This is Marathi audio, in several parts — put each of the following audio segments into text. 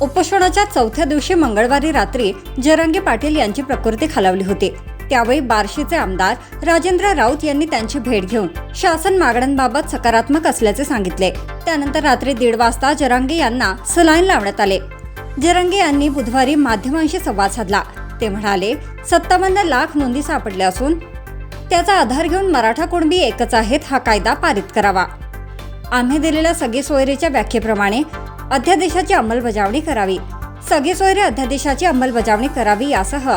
उपोषणाच्या चौथ्या दिवशी मंगळवारी रात्री जरांगे पाटील यांची प्रकृती खालावली होती. त्यावेळी बार्शीचे आमदार राजेंद्र राऊत यांनी त्यांची भेट घेऊन शासन मागण्यांबाबत सकारात्मक असल्याचे सांगितले. त्यानंतर रात्री दीड वाजता जरांगे यांना सलाईन लावण्यात आले. जरांगे यांनी बुधवारी माध्यमांशी संवाद साधला. ते म्हणाले सत्तावन्न लाख नोंदी सापडल्या असून त्याचा आधार घेऊन मराठा कुणबी एकच आहेत हा कायदा पारित करावा. आम्ही दिलेल्या सगळी सोयरीच्या व्याख्येप्रमाणे अध्यादेशाची अंमलबजावणी करावी. सगळी अध्यादेशाची अंमलबजावणी करावी यासह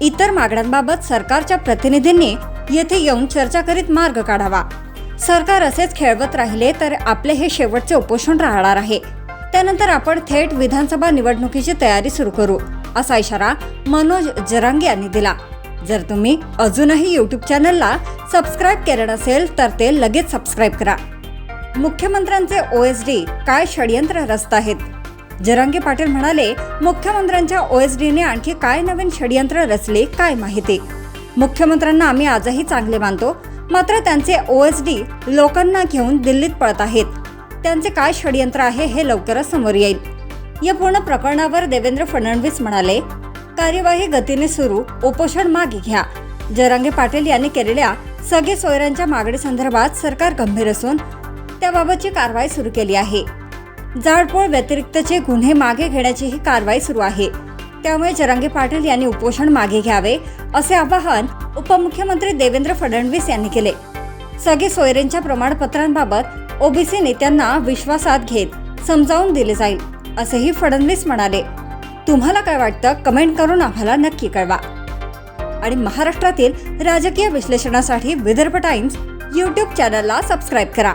इतर मागण्यांबाबत सरकारच्या प्रतिनिधींनी येथे येऊन चर्चा करीत मार्ग काढावा. सरकार असेच खेळवत राहिले तर आपले हे शेवटचे उपोषण राहणार आहे. त्यानंतर आपण थेट विधानसभा निवडणुकीची तयारी सुरू करू असा इशारा मनोज जरांगे यांनी दिला. जर तुम्ही अजूनही यूट्यूब चॅनलला सबस्क्राईब केलं नसेल तर ते लगेच सबस्क्राईब करा. मुख्यमंत्र्यांचे ओएसडी काय षडयंत्र रचत आहेत? जरांगे पाटील म्हणाले मुख्यमंत्र्यांच्या ओएसडीने आणखी काय नवीन षडयंत्र रचले काय माहिती? मुख्यमंत्र्यांना आम्ही आजही चांगले मानतो मात्र त्यांचे ओएसडी लोकांना घेऊन दिल्लीत पळत आहेत. त्यांचे काय षडयंत्र आहे हे लवकरच समोर येईल. या पूर्ण प्रकरणावर देवेंद्र फडणवीस म्हणाले कार्यवाही गतीने सुरू उपोषण मागे घ्या. जरांगे पाटील यांनी केलेल्या सगळे सोयऱ्यांच्या मागणी संदर्भात सरकार गंभीर असून त्याबाबतची कारवाई सुरू केली आहे. जाळपोळ व्यतिरिक्तचे गुन्हे मागे घेण्याचीही कारवाई सुरू आहे. त्यामुळे जरांगे पाटील यांनी उपोषण मागे घ्यावे असे आवाहन उपमुख्यमंत्री देवेंद्र फडणवीस यांनी केले. सगळे सोयरेंच्या प्रमाणपत्रांबाबत ओबीसी नेत्यांना विश्वासात घेत समजावून दिले जाईल असेही फडणवीस म्हणाले. तुम्हाला काय वाटतं? कमेंट करून आम्हाला नक्की कळवा. आणि महाराष्ट्रातील राजकीय विश्लेषणासाठी विदर्भ टाइम्स यूट्यूब चॅनलला सबस्क्राईब करा.